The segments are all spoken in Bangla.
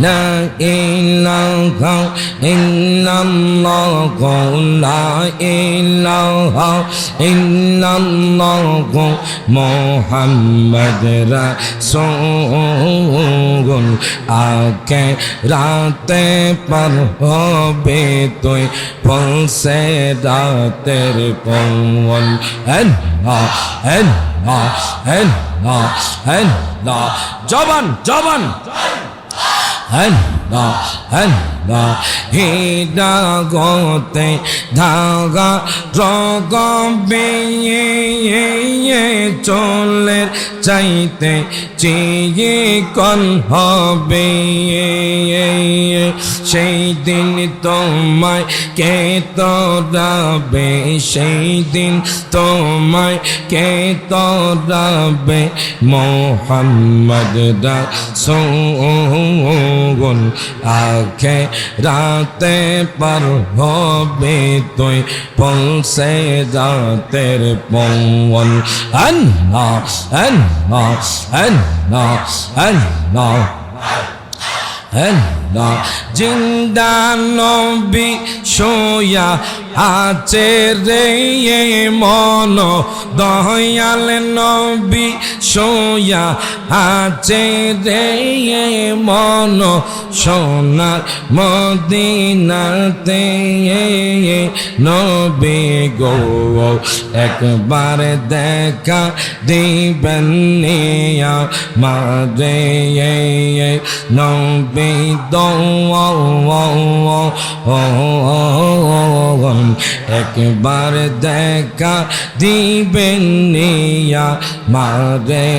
لا إله إلا الله لا إله إلا الله محمد رسول আকে রাতে পার হবে তুই পৌঁছে রাতের পৌল এন এন এন এন জবান জবান হেন না হেন না হিডা গতে ধাগা রগ বেয়ে চলের চাইতে চিয়ে কন হবে। সেই দিন তোমায় কে তরাবে? সেই দিন তোমায় কে তরাবে? মোহাম্মদ রাসূল আখে রাতে পার হবে তুই পৌঁছে রাতের পৌল আন্না আন্না আন্না আন্না। না জিন্দা নবী সোয়া আছে রে মন। দয়াল নবী সোয়া আছে রে মন। সোনার মদিনাতে নবী গো, একবার দেখা দিবেন মারে নবী বেদন একবার দেখা দিবেন নিয়া, মারে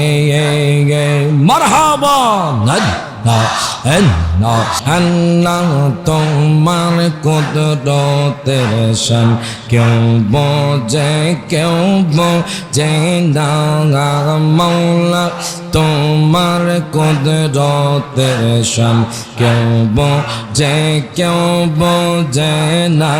মারহাবা আল্লাহ তোমার কুদরতের শান। কেউ বোঝে কেউ বোঝে না মৌলা তোমার কুদরতের শান। কেউ বোঝে কেউ বোঝে না।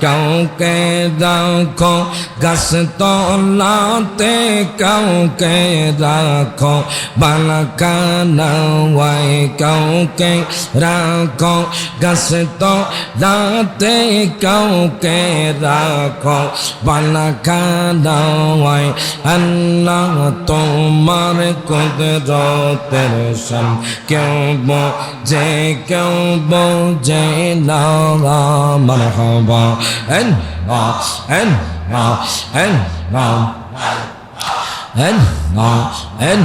কাউকে রাখো গাছ তলাতে কাউকে রাখো। বালাকানা ওয়াই কাউকে রাখো গাছ তলাতে কাউকে রাখো। বালাকানা ওয়াই আল্লাহ তোমার কুদরতের শান। কেউ বোঝে কেউ বোঝে না মারহাবা। এন এন এন এন এন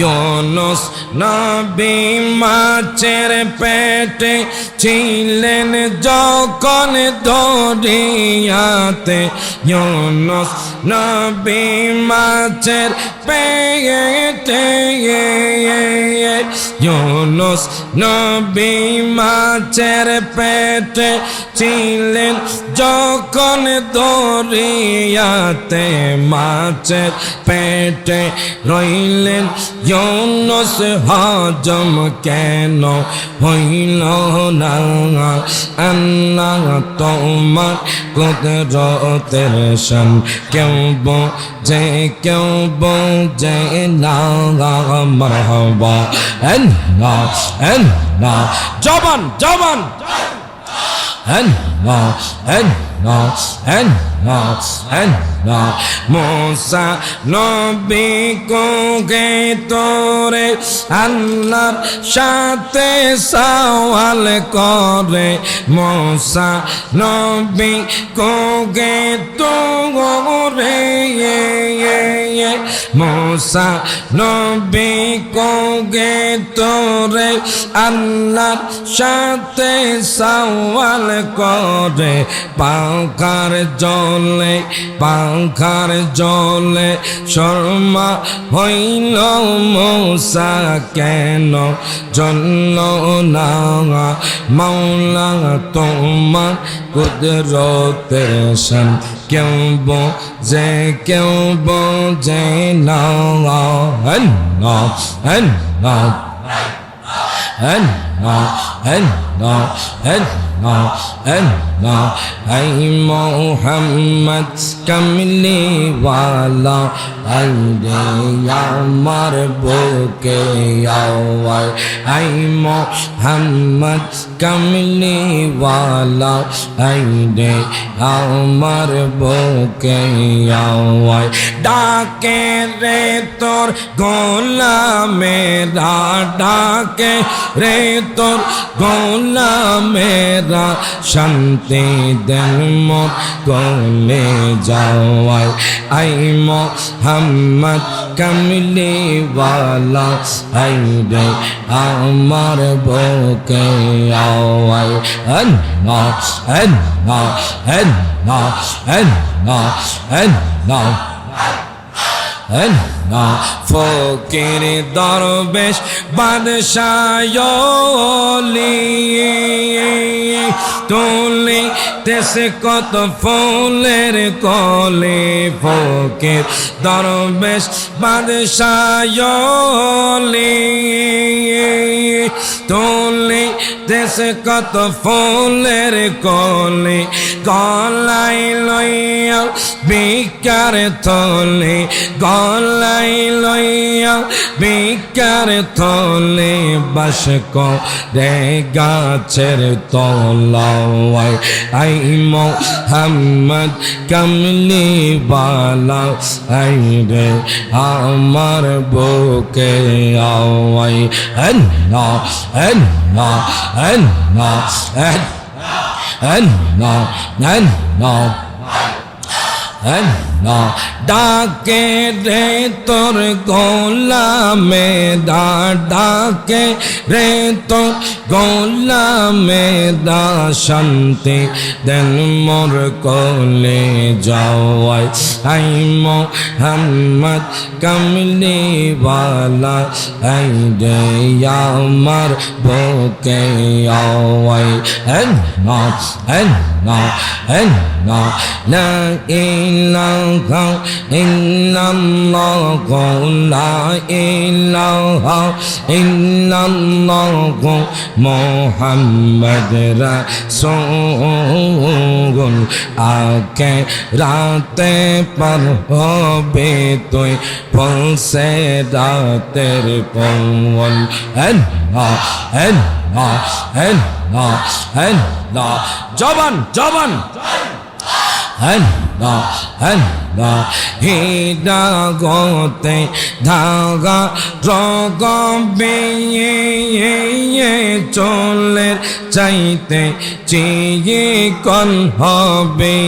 ইউনুস নবী মাছের পেটে ছিলেন যখন দরিয়াতে। ইউনুস নবী মাছের ইউনুস নবী মাছের পেটে ছিলেন যখন দরিয়াতে মাছের পেটে রইলেন, ইউনুস হজম কেন হইল না? আল্লাহ তোমার কুদরতের শান কেউ বোঝে কেউ বোঝে না। মারহাবা এন না এন না জবান জবান। এন না মোসা নবী কোকে তোরে আল্লাহর সাথে সওয়াল করে। মোসা নবী কোকে তোরে মোসা নবী কোকে তোরে আল্লাহর সাথে সওয়াল করে। পাখার জলে পাখার জলে শর্মা হইল মৌসা কেন? জন্য না মাওলা তোমার কুদরতের শান। কেউ বোঝে কেউ বোঝে না হেন না no ay Muhammad kamli wala ay de আমার বুকে আওয়ায় আই মোহাম্মদ কামলি ওয়ালা আই রে তোর গোলামেরা শান্তি দেন মোর গলে যাওয়ায়। আই মোহাম্মদ কামলি ওয়ালা আই রে আমার বুকে আওয়ায়। আন্না আন্না আন্না আন্না আন্না না ফকির দরবেশ বাদশায়লি তুলি তেসে কত ফুলের কলে। ফকির দরবেশ বাদশায়লি তুলি দেশে কত ফুলের কলে। গলাই লইয়া বিকার থলে। গলাই লইয়া, বিকার থলে বাস রে গাছের তলাওয়াই আই মোহাম্মদ কামলি বালা, আই রে আমার বুকে আওয়াই না না না না না না ডাকে রে তোর গোলামে, দা ডাকে রে তোর গোলামে, দা শান্তি দেন মোর কোলে যাওয়াই আই মোহাম্মদ কামলি ওয়ালা আই রে আমার বুকে আওয়াই এন না না এন না লা ইলাহা ইল্লাল্লাহ লা ইলাহা ইল্লাল্লাহ মুহাম্মদ রাসূল আকে রাতে পর হবে তুই পৌঁছে রাতের পৌল এন না এন না জবান জবান। হেন না হেন না হিডা গতে ধাগা রগ বেয়ে চলের চাইতে চিয়ে কন হবে।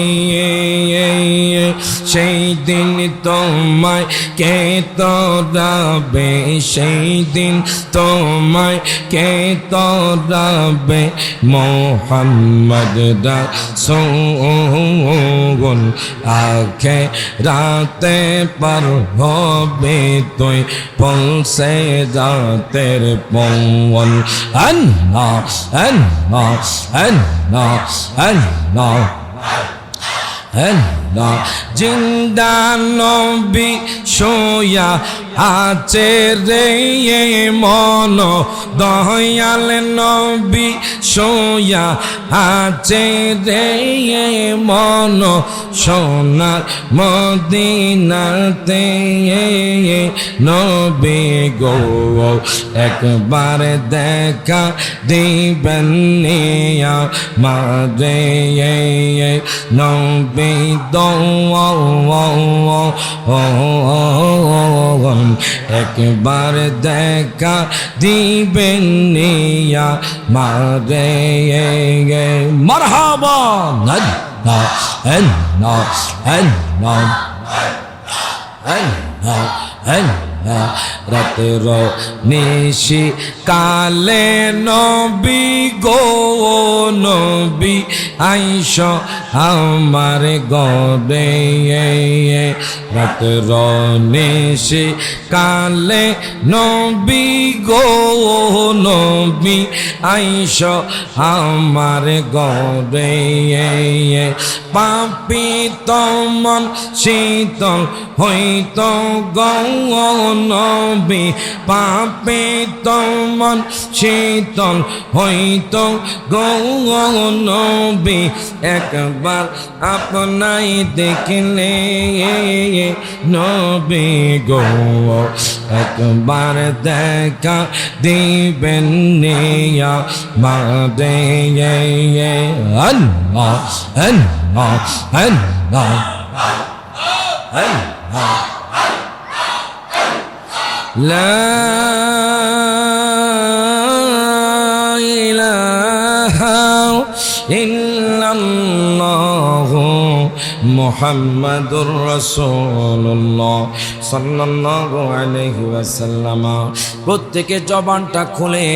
সেই দিন তোমায় কে তরাবে? সেই দিন তোমায় কে তরাবে? মোহাম্মদ দা রাসূল আখে রাতে পার হবে তুই, পৌঁছে রাতের পৌন আন্না আন্না আন্না আন্না না জিন্দা নবী সোয়া আছে রে মন দয়াল নবী সোয়া আছে রে মন সোনার মদিনাতে নবী গো একবার দেখা দিবেন মারে নবী দম একবার দেখা দিবেন নিয়া মারে মারহাবা না না না না না না রাতের নিশি কালে নবী গো নবী আইস আমার গরে রাত রনেশে কালে নবী গো নবী আইস আমার গরে পাপি তমন শীতল হইত গনবী পাপি তমন শীতল হইত গনবী একবার আপনাই দেখলে নবী গো, একবার দেখা দিবেন নিয়া মাদে আল্লাহ আল্লাহ আল্লাহ আল্লাহ। لا إله إلا الله محمد رسول الله صلى الله عليه وسلم প্রত্যেকে জবানটা খুলে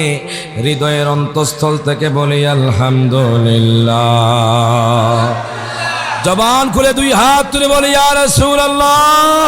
হৃদয়ের অন্তঃস্থল থেকে বলি আলহামদুলিল্লাহ জবান খুলে দুই হাত তুলে বলি ইয়া রাসূলুল্লাহ